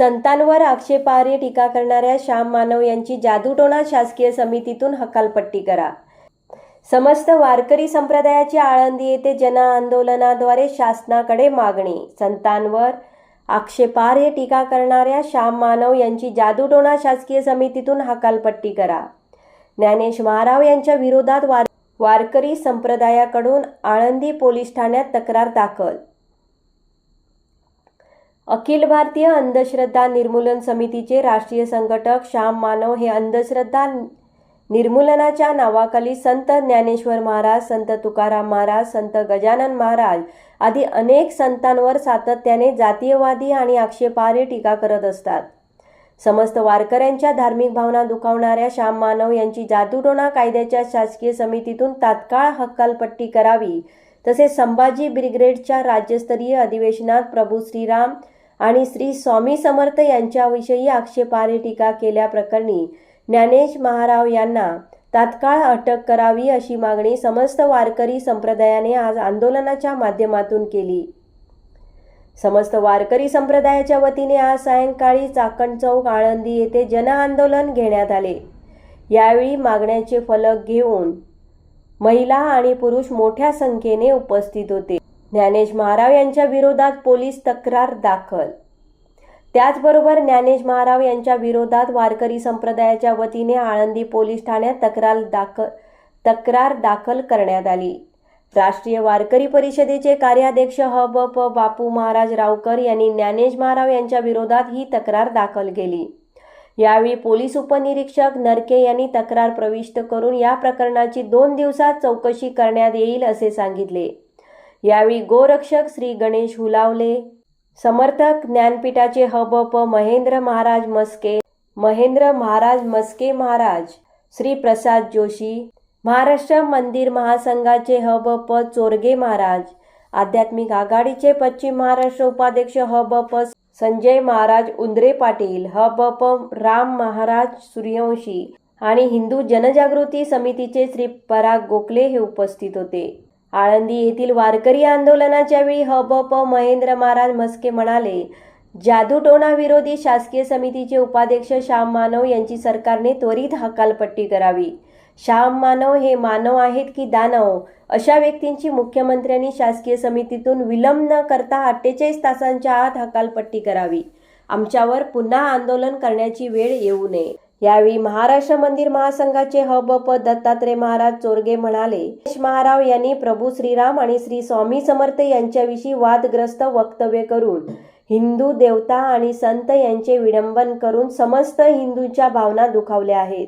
संतांवर आक्षेपार्ह टीका करणाऱ्या श्याम मानव यांची जादूटोणा शासकीय समितीतून हकालपट्टी करा. समस्त वारकरी संप्रदायाची आळंदी येथे जन आंदोलनाद्वारे शासनाकडे मागणी. संतांवर आक्षेपार्ह टीका करणाऱ्या श्याम मानव यांची जादूटोणा शासकीय समितीतून हकालपट्टी करा. ज्ञानेश महाराव यांच्या विरोधात वार वारकरी संप्रदायाकडून आळंदी पोलीस ठाण्यात तक्रार दाखल. अखिल भारतीय अंधश्रद्धा निर्मूलन समितीचे राष्ट्रीय संघटक श्याम मानव हे अंधश्रद्धा निर्मूलनाच्या नावाखाली संत ज्ञानेश्वर महाराज संत तुकाराम महाराज संत गजानन महाराज आदी अनेक संतांवर सातत्याने जातीयवादी आणि आक्षेपार्ह टीका करत असतात. समस्त वारकऱ्यांच्या धार्मिक भावना दुखावणाऱ्या श्याम मानव यांची जादूटोणा कायद्याच्या शासकीय समितीतून तात्काळ हक्कालपट्टी करावी तसेच संभाजी ब्रिगेडच्या राज्यस्तरीय अधिवेशनात प्रभू श्रीराम आणि श्री स्वामी समर्थ यांच्याविषयी आक्षेपार्ह टीका केल्याप्रकरणी ज्ञानेश महाराव यांना तात्काळ अटक करावी अशी मागणी समस्त वारकरी संप्रदायाने आज आंदोलनाच्या माध्यमातून केली. समस्त वारकरी संप्रदायाच्या वतीने आज सायंकाळी चाकण चौक आळंदी येथे जनआंदोलन घेण्यात आले. यावेळी मागण्याचे फलक घेऊन महिला आणि पुरुष मोठ्या संख्येने उपस्थित होते. ज्ञानेश महाराव यांच्या विरोधात पोलीस तक्रार दाखल. त्याचबरोबर ज्ञानेश महाराव यांच्या विरोधात वारकरी संप्रदायाच्या वतीने आळंदी पोलीस ठाण्यात तक्रार दाखल तक्रार दाखल करण्यात आली. राष्ट्रीय वारकरी परिषदेचे कार्याध्यक्ष ह ब प बापू महाराज रावकर यांनी ज्ञानेश महाराव यांच्या विरोधात ही तक्रार दाखल केली. यावेळी पोलीस उपनिरीक्षक नरके यांनी तक्रार प्रविष्ट करून या प्रकरणाची दोन दिवसात चौकशी करण्यात येईल असे सांगितले. यावेळी गोरक्षक श्री गणेश हुलावले समर्थक ज्ञानपीठाचे हबप प महेंद्र महाराज मस्के महेंद्र महाराज मस्के महाराज श्री प्रसाद जोशी महाराष्ट्र मंदिर महासंघाचे हबप प चोरगे महाराज आध्यात्मिक आघाडीचे पश्चिम महाराष्ट्र उपाध्यक्ष ह प संजय महाराज उंद्रे पाटील ह प राम महाराज सूर्यवंशी आणि हिंदू जनजागृती समितीचे श्री पराग गोखले हे उपस्थित होते. आळंदी येथील वारकरी आंदोलनाच्या वेळी ह ब प महेंद्र महाराज मस्के म्हणाले जादूटोणा विरोधी शासकीय समितीचे उपाध्यक्ष श्याम मानव यांची सरकारने त्वरित हकालपट्टी करावी. श्याम मानव हे मानव आहेत की दानव? अशा व्यक्तींची मुख्यमंत्र्यांनी शासकीय समितीतून विलंब न करता अठ्ठेचाळीस तासांच्या आत हकालपट्टी करावी. आमच्यावर पुन्हा आंदोलन करण्याची वेळ येऊ नये. यावेळी महाराष्ट्र मंदिर महासंघाचे ह ब प दत्तात्रय महाराज चोरगे म्हणाले महाराव यांनी प्रभू श्रीराम आणि श्री स्वामी समर्थ यांच्याविषयी वादग्रस्त वक्तव्य करून हिंदू देवता आणि संत यांचे विडंबन करून समस्त हिंदूंच्या भावना दुखावल्या आहेत.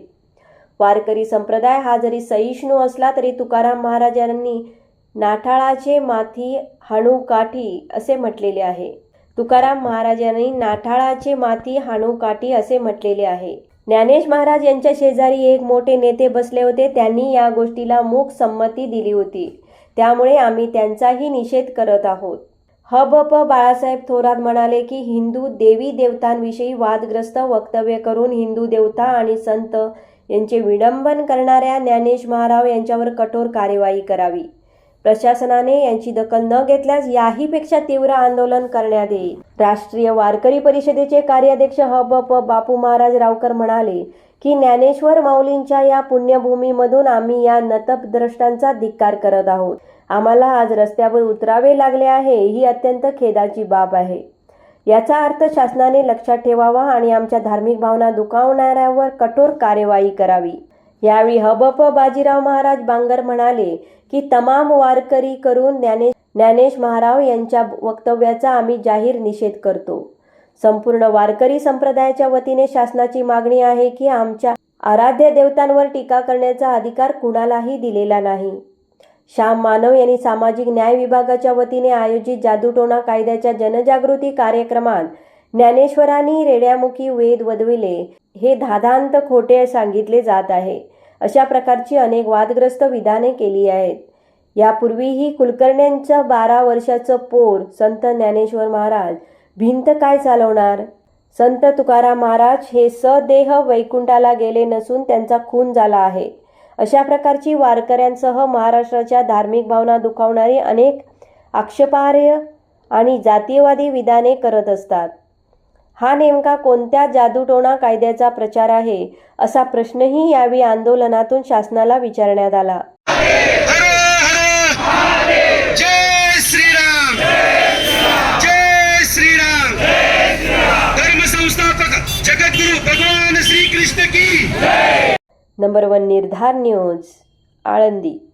वारकरी संप्रदाय हा जरी सहिष्णू असला तरी तुकाराम महाराजांनी नाठाळाचे माथी हाणू काठी असे म्हटलेले आहे. तुकाराम महाराजांनी नाठाळाचे माथी हाणू काठी असे म्हटलेले आहे. ज्ञानेश महाराज यांच्या शेजारी एक मोठे नेते बसले होते. त्यांनी या गोष्टीला मूक संमती दिली होती. त्यामुळे आम्ही त्यांचाही निषेध करत आहोत. ह ब प बाळासाहेब थोरात म्हणाले की हिंदू देवी देवतांविषयी वादग्रस्त वक्तव्य करून हिंदू देवता आणि संत यांचे विडंबन करणाऱ्या ज्ञानेश महाराव यांच्यावर कठोर कार्यवाही करावी. प्रशासनाने यांची दखल न घेतल्यास याहीपेक्षा तीव्र आंदोलन करण्यात येईल. राष्ट्रीय वारकरी परिषदेचे कार्याध्यक्ष हबप बापू महाराज रावकर म्हणाले की ज्ञानेश्वर माऊलींच्या या पुण्यभूमीमधून आम्ही या नतपद्रष्टांचा धिक्कार करत आहोत. आम्हाला आज रस्त्यावर उतरावे लागले आहे ही अत्यंत खेदाची बाब आहे. याचा अर्थ शासनाने लक्षात ठेवावा आणि आमच्या धार्मिक भावना दुखावणाऱ्यावर कठोर कार्यवाही करावी. यावेळी हबप बाजीराव महाराज बांगर म्हणाले की तमाम वारकरी करून ज्ञानेश ज्ञानेश महाराव यांच्या वक्तव्याचा आम्ही जाहीर निषेध करतो. संपूर्ण वारकरी संप्रदायाच्या वतीने शासनाची मागणी आहे की आमच्या आराध्य देवतांवर टीका करण्याचा अधिकार कुणालाही दिलेला नाही. श्याम मानव यांनी सामाजिक न्याय विभागाच्या वतीने आयोजित जादूटोणा कायद्याच्या जनजागृती कार्यक्रमात ज्ञानेश्वरांनी रेड्यामुखी वेद वदविले. हे धादांत खोटे सांगितले जात आहे. अशा प्रकारची अनेक वादग्रस्त विधाने केली आहेत. यापूर्वीही कुलकर्ण्यांचं बारा वर्षाचं पोर संत ज्ञानेश्वर महाराज भिंत काय चालवणार? संत तुकाराम महाराज हे सदेह वैकुंठाला गेले नसून त्यांचा खून झाला आहे. अशा प्रकारची वारकऱ्यांसह महाराष्ट्राच्या धार्मिक भावना दुखावणारी अनेक आक्षेपार्ह आणि जातीयवादी विधाने करत असतात. हा नेमका कोणत्या जादूटोणा कायद्याचा प्रचार आहे असा प्रश्नही यावेळी आंदोलनातून शासनाला विचारण्यात आला. हर हर जय श्रीराम. जय श्रीराम. धर्म संस्थापक जगद्गुरु भगवान श्री कृष्ण की. Number one Nirdhar news Alandi.